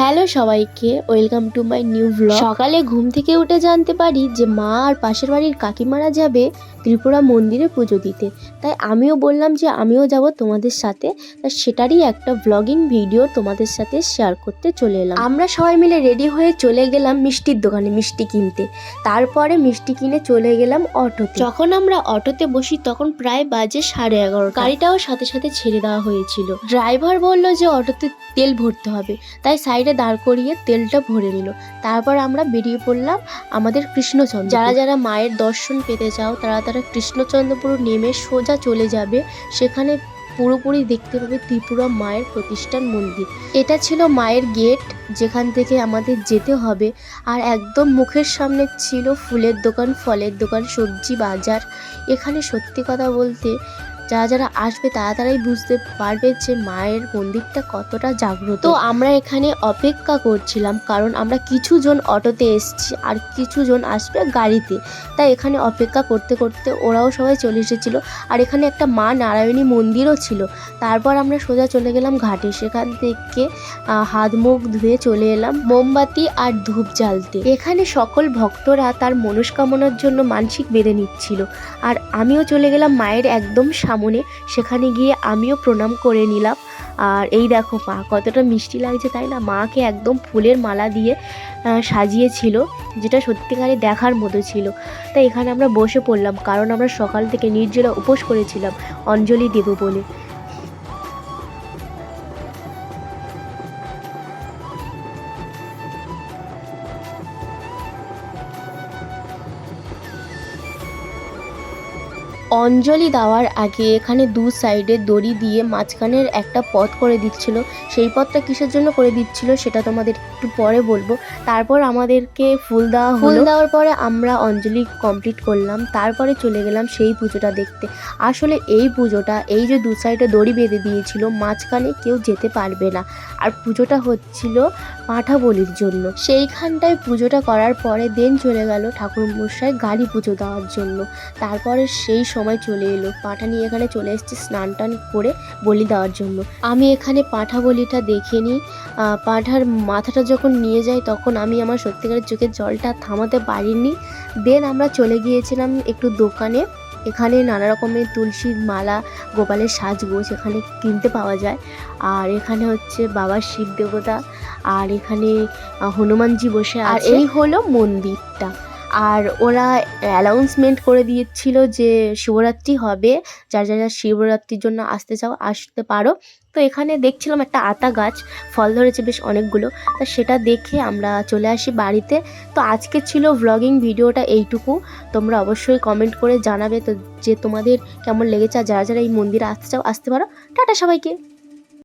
Hello সবাইকে welcome to my new vlog সকালে ঘুম থেকে উঠে জানতে পারি যে মা আর পাশের বাড়ির কাকিমারা যাবে ত্রিপুরা মন্দিরে পুজো দিতে। তাই আমিও বললাম যে আমিও যাব তোমাদের সাথে। তা সেটারই একটা ব্লগিং ভিডিও তোমাদের সাথে শেয়ার করতে চলে এলাম। আমরা সবাই মিলে রেডি হয়ে চলে গেলাম মিষ্টির দোকানে মিষ্টি কিনতে। তারপরে মিষ্টি কিনে চলে গেলাম অটোতে। যখন আমরা অটোতে বসি তখন প্রায় বাজে সাড়ে এগারো গাড়িটাও সাথে সাথে ছেড়ে দেওয়া হয়েছিল। ড্রাইভার বলল যে অটোতে তেল ভরতে হবে। তাই সাইডে দাঁড় করিয়ে তেলটা ভরে নিল। তারপর আমরা বেরিয়ে পড়লাম আমাদের কৃষ্ণচন্দ্র যারা যারা মায়ের দর্শন পেতে চাও, তারা তারা কৃষ্ণচন্দ্রপুর নেমে সোজা চলে যাবে। সেখানে পুরোপুরি দেখতে পাবে ত্রিপুরা মায়ের প্রতিষ্ঠান মন্দির। এটা ছিল মায়ের গেট, যেখান থেকে আমাদের যেতে হবে। আর একদম মুখের সামনে ছিল ফুলের দোকান, ফলের দোকান, সবজি বাজার। এখানে সত্যি কথা বলতে যারা যারা আসবে তারা তারাই বুঝতে পারবে যে মায়ের মন্দিরটা কতটা জাগ্রত। তো আমরা এখানে অপেক্ষা করছিলাম কারণ আমরা কিছু জন অটোতে এসেছি আর কিছু জন আসবে গাড়িতে। তাই এখানে অপেক্ষা করতে করতে ওরাও সবাই চলে এসেছিল আর এখানে একটা মা নারায়ণী মন্দিরও ছিল। তারপর আমরা সোজা চলে গেলাম ঘাটে। সেখান থেকে হাত মুখ ধুয়ে চলে এলাম মোমবাতি আর ধূপ জ্বালতে। এখানে সকল ভক্তরা তার মনস্কামনার জন্য মানসিক বেঁধে নিচ্ছিল। আর আমিও চলে গেলাম মায়ের একদম সামনে। সেখানে গিয়ে আমিও প্রণাম করে নিলাম। আর এই দেখো মা, কতটা মিষ্টি লাগছে তাই না? মাকে একদম ফুলের মালা দিয়ে সাজিয়েছিল, যেটা সত্যিকারে দেখার মতো ছিল। তাই এখানে আমরা বসে পড়লাম, কারণ আমরা সকাল থেকে নির্জলা উপোস করেছিলাম, অঞ্জলি দেব বলে। অঞ্জলি দেওয়ার আগে এখানে দু সাইডে দড়ি দিয়ে মাঝখানের একটা পথ করে দিচ্ছিল। সেই পথটা কিসের জন্য করে দিচ্ছিল সেটা তোমাদের একটু পরে বলব। তারপর আমাদেরকে ফুল দেওয়া ফুল দেওয়ার পরে আমরা অঞ্জলি কমপ্লিট করলাম। তারপরে চলে গেলাম সেই পুজোটা দেখতে। আসলে এই পুজোটা এই যে দু সাইডে দড়ি বেঁধে দিয়েছিল মাঝখানে কেউ যেতে পারবে না। আর পুজোটা হচ্ছিল পাঁঠা বলির জন্য। সেইখানটায় পুজোটা করার পরে দেন চলে গেল ঠাকুর মশাই গাড়ি পুজো দেওয়ার জন্য। তারপরে সেই সময় চলে এলো। পাঁঠা নিয়ে এখানে চলে এসেছি স্নান টান করে বলি দেওয়ার জন্য। আমি এখানে পাঁঠা বলিটা দেখে নিই। পাঁঠার মাথাটা যখন নিয়ে যাই তখন আমি আমার সত্যিকারের চোখের জলটা থামাতে পারিনি। দেন আমরা চলে গিয়েছিলাম একটু দোকানে। এখানে নানা রকমের তুলসীর মালা গোপালের সাজগোজ এখানে কিনতে পাওয়া যায়। আর এখানে হচ্ছে বাবা শিব দেবতা। আর এখানে হনুমানজি বসে আর এই হলো মন্দিরটা। আর ওরা অ্যানাউন্সমেন্ট করে দিয়েছিল যে শিবরাত্রি হবে। যার যারা শিবরাত্রির জন্য আসতে চাও, আসতে পারো। তো এখানে দেখছিলাম একটা আতা গাছ, ফল ধরেছে বেশ অনেকগুলো। তা সেটা দেখে আমরা চলে আসি বাড়িতে। তো আজকে ছিল ভ্লগিং ভিডিওটা এইটুকু। তোমরা অবশ্যই কমেন্ট করে জানাবে তো যে তোমাদের কেমন লেগেছে। আর যারা যারা এই মন্দিরে আসতে চাও, আসতে পারো। টাটা সবাইকে।